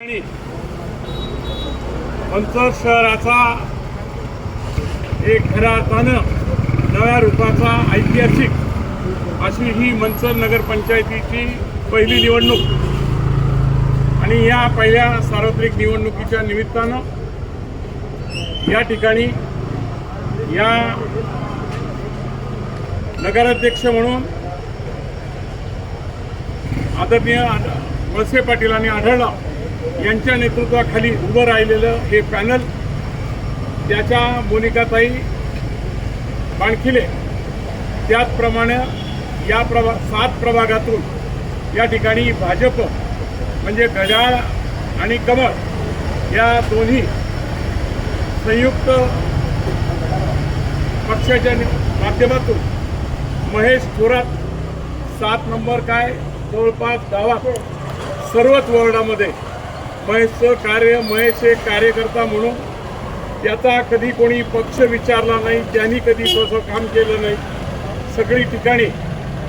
आणि शहराचा एक खऱ्या अर्थानं नव्या रूपाचा ऐतिहासिक अशी ही मंचर नगरपंचायतीची पहिली निवडणूक. आणि या पहिल्या सार्वत्रिक निवडणुकीच्या निमित्तानं या ठिकाणी या नगराध्यक्ष म्हणून आदरणीय वळसे पाटीलांनी आढळला यांच्या नेतृत्वाखाली उभं राहिलेलं हे पॅनल त्याच्या मोनिकाताई बाणखिले त्याचप्रमाणे या प्रभा सात प्रभागातून या ठिकाणी भाजप म्हणजे घड्याळ आणि कमळ या दोन्ही संयुक्त पक्षाच्या माध्यमातून महेश थोरात सात नंबर काय जवळपास गावात सर्वच वॉर्डामध्ये महेशचं कार्य महेश एक कार्यकर्ता म्हणून. त्याचा कधी कोणी पक्ष विचारला नाही त्यांनी कधी तसं काम केलं नाही. सगळी ठिकाणी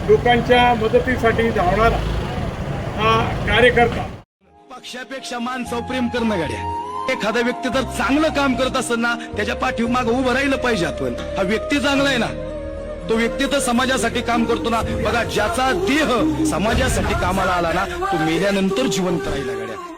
लोकांच्या मदतीसाठी धावणारा हा कार्यकर्ता. पक्षापेक्षा माणसं प्रेम करणं गाड्या. एखादा व्यक्ती जर चांगलं काम करत असेल ना त्याच्या पाठीमाग उभं राहिलं पाहिजे आपण. हा व्यक्ती चांगला आहे ना. तो व्यक्ती तर समाजासाठी काम करतो ना. बघा ज्याचा देह समाजासाठी कामाला आला ना तो मेल्यानंतर जिवंत राहिला गाड्या.